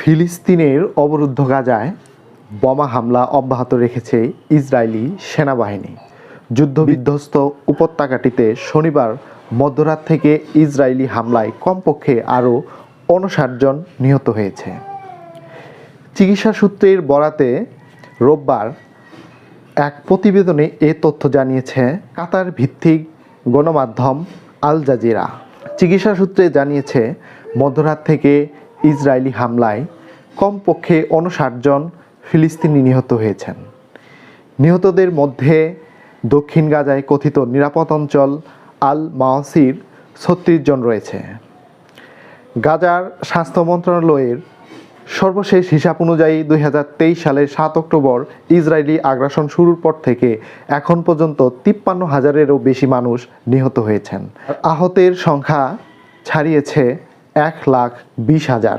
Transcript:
ফিলিস্তিনের অবরুদ্ধ গাজায় বোমা হামলা অব্যাহত রেখেছে ইসরায়েলি সেনাবাহিনী। যুদ্ধবিধ্বস্ত উপত্যকাটিতে শনিবার মধ্যরাত থেকে ইসরায়েলি হামলায় কমপক্ষে আরও উনষাট জন নিহত হয়েছে। চিকিৎসা সূত্রের বরাতে রোববার এক প্রতিবেদনে এ তথ্য জানিয়েছে কাতার ভিত্তিক গণমাধ্যম আল জাজিরা। চিকিৎসা সূত্রে জানিয়েছে, মধ্যরাত থেকে ইসরায়েলি হামলায় কমপক্ষে উনষাট জন ফিলিস্তিনি নিহত হয়েছেন। নিহতদের মধ্যে দক্ষিণ গাজায় কথিত নিরাপদ অঞ্চল আল মাওসির ছত্রিশ জন রয়েছে। গাজার স্বাস্থ্য মন্ত্রণালয়ের সর্বশেষ হিসাব অনুযায়ী দু হাজার তেইশ সালের সাত অক্টোবর ইসরায়েলি আগ্রাসন শুরুর পর থেকে এখন পর্যন্ত তিপ্পান্ন হাজারেরও বেশি মানুষ নিহত হয়েছেন। আহতের সংখ্যা ছাড়িয়েছে এক লাখ বিশ হাজার।